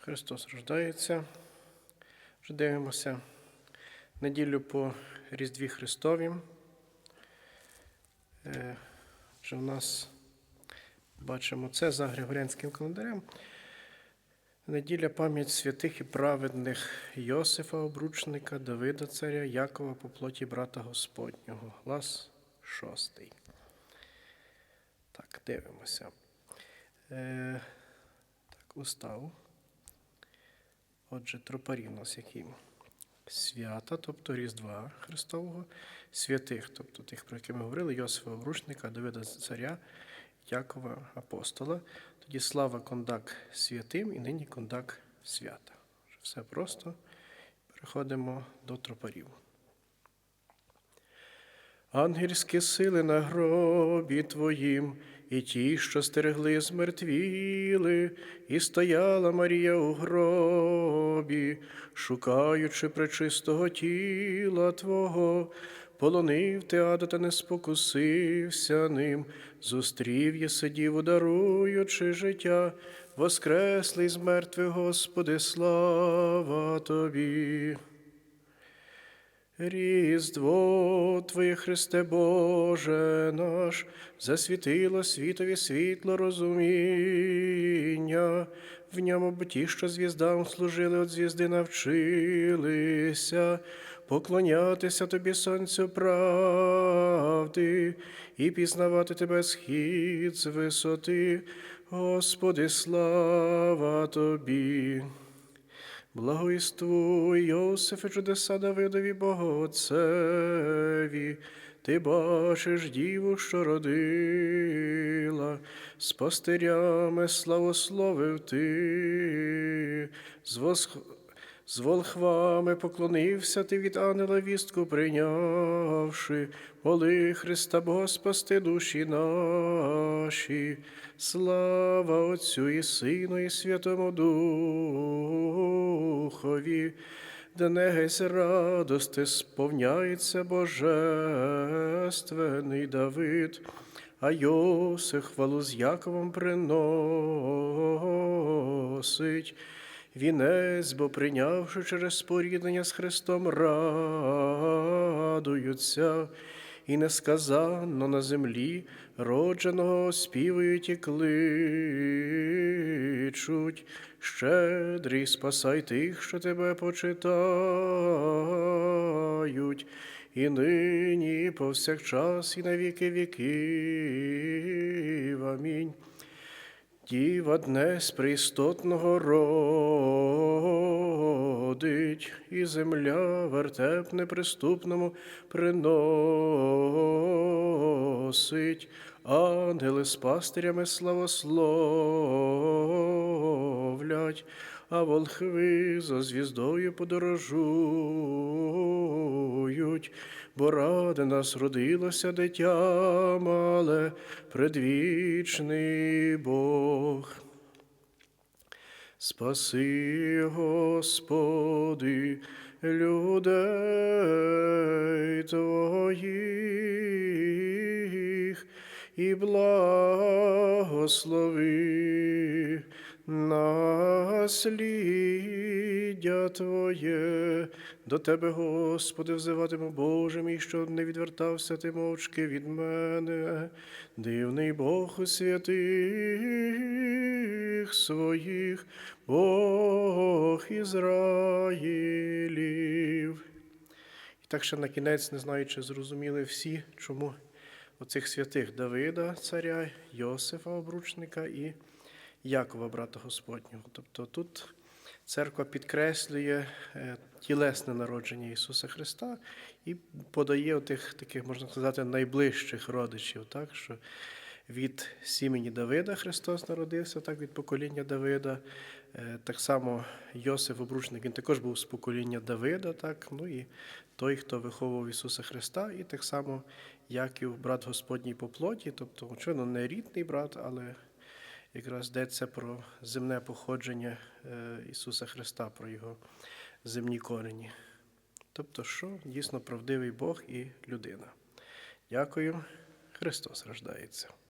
Христос рождається. Вже дивимося неділю по Різдві Христові. Е, Вже в нас бачимо це за Григоріанським календарем. Неділя пам'ять святих і праведних Йосифа, обручника, Давида царя, Якова по плоті брата Господнього. Глас шостий. Так, дивимося. Е, так, устав. Отже, тропарі у нас які? Свята, тобто Різдва Христового, святих, тобто тих, про які ми говорили, Йосифа Обручника, Давида Царя, Якова Апостола. Тоді слава кондак святим і нині кондак свята. Все просто. Переходимо до тропарів. Ангельські сили на гробі твоїм, і ті, що стерегли, змертвіли, і стояла Марія у гробі, шукаючи пречистого тіла Твого, полонив театр та не спокусився ним, зустрів є сидів, даруючи життя, воскреслий з мертвих, Господи, слава Тобі. Різдво Твоє Христе Боже наш, засвітило світові світло розуміння, в ньому б ті, що звіздам служили, от звізди навчилися, поклонятися Тобі, Сонцю правди, і пізнавати Тебе схід з висоти, Господи, слава Тобі. Благоїствуй, Йосифе, чудеса Давидові Богоцеві, ти бачиш діву, що родила, з пастирями славословив ти, з, восх... з волхвами поклонився ти від ангела вістку прийнявши, моли Христа Бога спасти душі наші, слава Отцю і Сину, і Святому Духові, де негесь радости сповняється божественний Давид, а Йосиф хвалу з Яковом приносить. Вінець, бо прийнявши через споріднення з Христом, радуються, і несказанно на землі родженого співають і кличуть. Щедрий, спасай тих, що тебе почитають, і нині, повсякчас, і на віки віків. Амінь. Діва дне з пристотного родить, і земля вертеп неприступному приносить, ангели з пастирями славословлять, а волхви за звіздою подорожують, бо ради нас родилося дитя мале, предвічний Бог. Спаси, Господи, людей Твоїх і благослови насліддя Твоє. До Тебе, Господи, взиватиму Боже мій, що не відвертався ти мовчки від мене, дивний Бог у святих своїх, Бог Ізраїлів. І так ще на кінець, не знаю, чи зрозуміли всі, чому оцих святих Давида, царя, Йосифа, обручника і Якова, брата Господнього. Тобто тут церква підкреслює е, тілесне народження Ісуса Христа і подає тих таких, можна сказати, найближчих родичів, так, що від сімені Давида Христос народився, так, від покоління Давида. Е, Так само Йосиф Обручник, він також був з покоління Давида, так, ну і той, хто виховував Ісуса Христа, і так само Яків, брат Господній по плоті, тобто, очевидно, не рідний брат, але якраз йдеться про земне походження е, Ісуса Христа, про Його земні корені. Тобто, що дійсно правдивий Бог і людина. Дякую. Христос рождається.